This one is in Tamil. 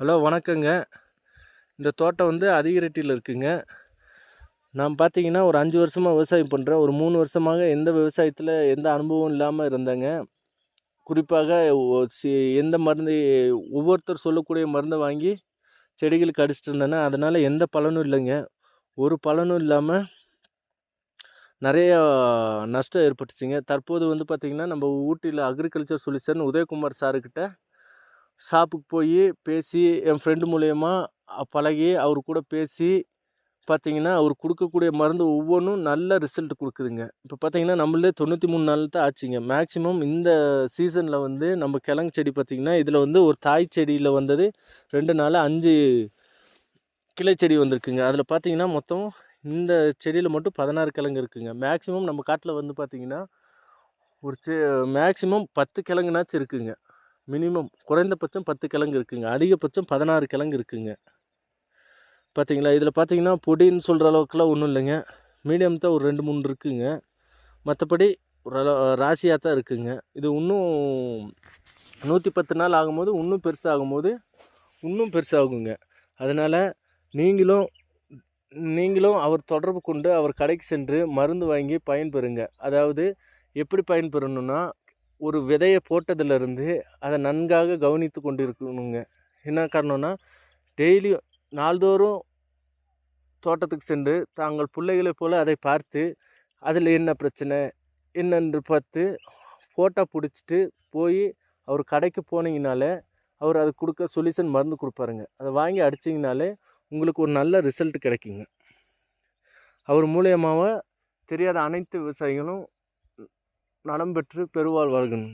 ஹலோ வணக்கங்க. இந்த தோட்டம் வந்து அதிகரெட்டியில் இருக்குங்க. நான் பார்த்தீங்கன்னா ஒரு அஞ்சு வருஷமாக விவசாயம் பண்ணுறேன் ஒரு மூணு வருஷமாக எந்த விவசாயத்தில் எந்த அனுபவம் இல்லாமல் இருந்தேங்க. குறிப்பாக சி எந்த மருந்து ஒவ்வொருத்தர் சொல்லக்கூடிய மருந்தை வாங்கி செடிகளுக்கு அடிச்சிட்டு இருந்தேன்னா அதனால் எந்த பலனும் இல்லைங்க. ஒரு பலனும் இல்லாமல் நிறைய நஷ்டம் ஏற்பட்டுச்சுங்க. தற்போது வந்து பார்த்திங்கன்னா நம்ம ஊட்டியில் அக்ரிகல்ச்சர் சொல்யூஷன் உதயகுமார் சாருக்கிட்ட ஷாப்புக்கு போய் பேசி என் ஃப்ரெண்டு மூலயமா பழகி அவர் கூட பேசி பார்த்தீங்கன்னா அவர் கொடுக்கக்கூடிய மருந்து ஒவ்வொன்றும் நல்ல ரிசல்ட் கொடுக்குதுங்க. இப்போ பார்த்தீங்கன்னா நம்மளே தொண்ணூற்றி மூணு நாள் தான் ஆச்சுங்க. மேக்ஸிமம் இந்த சீசனில் வந்து நம்ம கிழங்கு செடி பார்த்திங்கன்னா இதில் வந்து ஒரு தாய் செடியில் வந்தது ரெண்டு நாள் அஞ்சு கிளை செடி வந்திருக்குங்க. அதில் பார்த்தீங்கன்னா மொத்தம் இந்த செடியில் மட்டும் பதினாறு கிழங்கு இருக்குதுங்க மேக்ஸிமம் நம்ம காட்டில் வந்து பார்த்திங்கன்னா ஒரு செ மேக்ஸிமம் பத்து கிழங்குனாச்சும் இருக்குங்க. மினிமம் குறைந்தபட்சம் பத்து கிழங்கு இருக்குங்க. அதிகபட்சம் பதினாறு கிழங்கு இருக்குங்க. பார்த்தீங்களா இதில் பார்த்தீங்கன்னா பொடின்னு சொல்கிற அளவுக்குலாம் ஒன்றும் இல்லைங்க. மீடியம் தான் ஒரு ரெண்டு மூணு இருக்குங்க. மற்றபடி ஒரு ராசியாக தான் இருக்குங்க. இது இன்னும் நூற்றி பத்து நாள் ஆகும்போது இன்னும் பெருசாகும்போது இன்னும் பெருசாகுங்க அதனால் நீங்களும் நீங்களும் அவர் தொடர்பு கொண்டு அவர் கடைக்கு சென்று மருந்து வாங்கி பயன்பெறுங்க. அதாவது எப்படி பயன்பெறணும்னா ஒரு விதையை போட்டதுலேருந்து அதை நன்காக கவனித்து கொண்டு இருக்கணுங்க என்ன காரணம்னா டெய்லியும் நாள்தோறும் தோட்டத்துக்கு சென்று தாங்கள் பிள்ளைகளைப் போல் அதை பார்த்து அதில் என்ன பிரச்சனை? என்னென்று பார்த்து ஃபோட்டோ பிடிச்சிட்டு போய் அவர் கடைக்கு போனீங்கனாலே அவர் அது கொடுக்க சொல்யூஷன் மருந்து கொடுப்பாருங்க. அதை வாங்கி அடிச்சிங்கனாலே உங்களுக்கு ஒரு நல்ல ரிசல்ட் கிடைக்குங்க. அவர் மூலியமாக தெரியாத அனைத்து விவசாயிகளும் நலம் பெற்று பெருவாழ்வார்கள்.